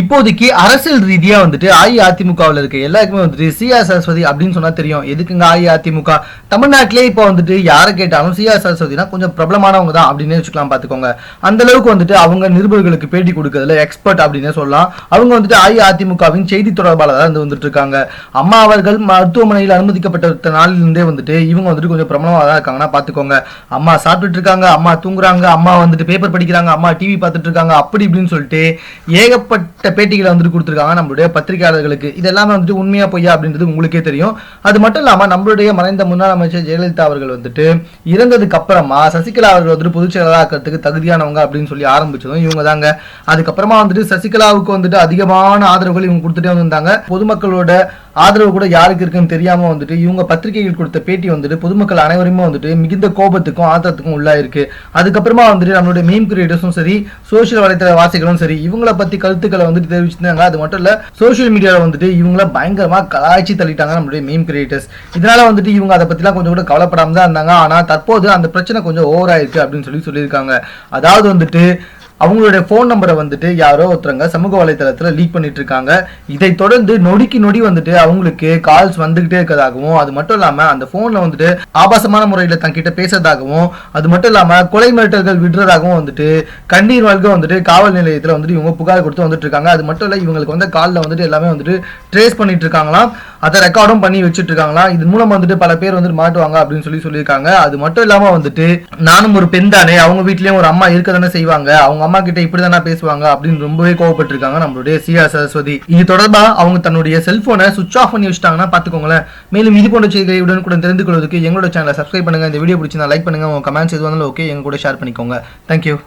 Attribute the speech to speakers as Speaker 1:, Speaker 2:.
Speaker 1: இப்போதைக்கு அரசியல் ரீதியா வந்துட்டு அஇஅதிமுகவில் இருக்க எல்லாருக்குமே வந்துட்டு சிஆர் சரஸ்வதி அப்படின்னு சொன்னா தெரியும். எதுக்குங்க அஇஅதிமுக? தமிழ்நாட்டிலே இப்போ வந்துட்டு யாரை கேட்டாலும் சிஆர் சரஸ்வதினா கொஞ்சம் பிரபலமானவங்க தான் அப்படின்னு வச்சுக்கலாம் பார்த்துக்கோங்க அந்த அளவுக்கு வந்துட்டு அவங்க நிருபர்களுக்கு பேட்டி கொடுக்கறதுல எக்ஸ்பர்ட் அப்படின்னே சொல்லலாம். அவங்க வந்துட்டு அஇஅதிமுகவின் செய்தி தொடர்பாளராக இருந்து வந்துட்டு இருக்காங்க. அம்மா அவர்கள் மருத்துவமனையில் அனுமதிக்கப்பட்ட நாளிலிருந்தே வந்துட்டு இவங்க வந்துட்டு கொஞ்சம் பிரபலமாக தான் இருக்காங்கன்னா பார்த்துக்கோங்க அம்மா சாப்பிட்டுட்டு இருக்காங்க அம்மா தூங்குறாங்க அம்மா வந்துட்டு பேப்பர் படிக்கிறாங்க அம்மா டிவி பார்த்துட்டு இருக்காங்க அப்படி இப்படின்னு சொல்லிட்டு ஏகப்பட்ட பேட்டிகளை வந்துட்டு கொடுத்துருக்காங்க. நம்மளுடைய பத்திரிகையாளர்களுக்கு. இது எல்லாமே வந்துட்டு உண்மையா பொய்யா அப்படின்றது உங்களுக்கே தெரியும். அது மட்டும் இல்லாமல் நம்மளுடைய மறைந்த முன்னாள் அமைச்சர் ஜெயலலிதா அவர்கள் வந்துட்டு இறந்ததுக்கு அப்புறமா சசிகலா அவர்கள் வந்துட்டு பொதுச் செயலாளராக இருக்கிறதுக்கு தகுதியானவங்க அப்படின்னு சொல்லி ஆரம்பிச்சதும் இவங்க தாங்க அதுக்கப்புறமா வந்துட்டு சசிகலாவுக்கு வந்துட்டு அதிகமான ஆதரவுகள் இவங்க கொடுத்துட்டே வந்திருந்தாங்க. பொதுமக்களோட ஆதரவு கூட யாருக்கு இருக்குன்னு தெரியாம வந்துட்டு இவங்க பத்திரிகைகள் கொடுத்த பேட்டி வந்துட்டு பொதுமக்கள் அனைவருமே வந்துட்டு மிகுந்த கோபத்துக்கும் ஆத்திரத்துக்கும் உள்ளாயிருக்கு. அதுக்கப்புறமா வந்துட்டு நம்மளுடைய மீம் கிரியேட்டர்ஸும் சரி சோஷியல் வலைத்தள வாசிகளும் சரி இவங்கள பத்தி கருத்துக்களை வந்துட்டு தெரிவிச்சிருந்தாங்க. அது மட்டும் இல்ல சோஷியல் மீடியாவில் வந்துட்டு இவங்கள பயங்கரமா கலாய்ச்சி தள்ளிட்டாங்க நம்மளுடைய மீம் கிரியேட்டர்ஸ் இதனால வந்துட்டு இவங்க அதை பத்திலாம் கொஞ்சம் கூட கவலைப்படாம தான் இருந்தாங்க. ஆனா தற்போது அந்த பிரச்சனை கொஞ்சம் ஓவர் ஆயிருக்கு அப்படின்னு சொல்லி சொல்லியிருக்காங்க. அதாவது வந்துட்டு அவங்களுடைய ஃபோன் நம்பரை வந்துட்டு யாரோ ஒருத்தவங்க சமூக வலைதளத்தில் லீக் பண்ணிட்டு இருக்காங்க இதை தொடர்ந்து நொடிக்கு நொடி வந்துட்டு அவங்களுக்கு கால்ஸ் வந்துகிட்டே இருக்கிறதாகவும் அது மட்டும் இல்லாமல் அந்த ஃபோனில் வந்துட்டு ஆபாசமான முறையில் தங்கிட்ட பேசுறதாகவும் அது மட்டும் இல்லாமல் கொலை மிரட்டல்கள் விடுறதாகவும் வந்துட்டு கண்ணீர் வழக்கு வந்துட்டு காவல் நிலையத்தில் வந்துட்டு இவங்க புகார் கொடுத்து வந்துட்டு இருக்காங்க அது மட்டும் இல்லை இவங்களுக்கு வந்து காலில் வந்துட்டு எல்லாமே வந்துட்டு ட்ரேஸ் பண்ணிட்டு இருக்காங்களாம் அதை ரெக்கார்டும் பண்ணி வச்சுட்டு இருக்காங்களாம் இது மூலம் வந்துட்டு பல பேர் வந்துட்டு மாட்டுவாங்க அப்படின்னு சொல்லி சொல்லியிருக்காங்க. அது மட்டும் இல்லாமல் வந்துட்டு நானும் ஒரு பெண் தானே அவங்க வீட்லேயும் ஒரு அம்மா இருக்க தானே செய்வாங்க. அவங்க அம்மா கிட்ட இப்படி தானே பேசுவாங்க அப்படின்னு ரொம்பவே கோவப்பட்டிருக்காங்க நம்மளுடைய சியா சரஸ்வதி. இது தொடர்பாக அவங்க தன்னுடைய செல்போனை சுவிச் ஆஃப் பண்ணி வச்சுட்டாங்கன்னா பார்த்துக்கோங்களேன். மேலும் இது போன்ற செய்திகளை கூட தெரிந்து கொள்வதற்கு எங்களோட சேனலை சப்ஸ்கிரைப் பண்ணுங்க. இந்த வீடியோ பிடிச்சிருந்தா லைக் பண்ணுங்க. உங்க கமெண்ட்ஸ் எது வந்தாலும் ஓகே எங்க கூட ஷேர் பண்ணிக்கோங்க. தேங்க்யூ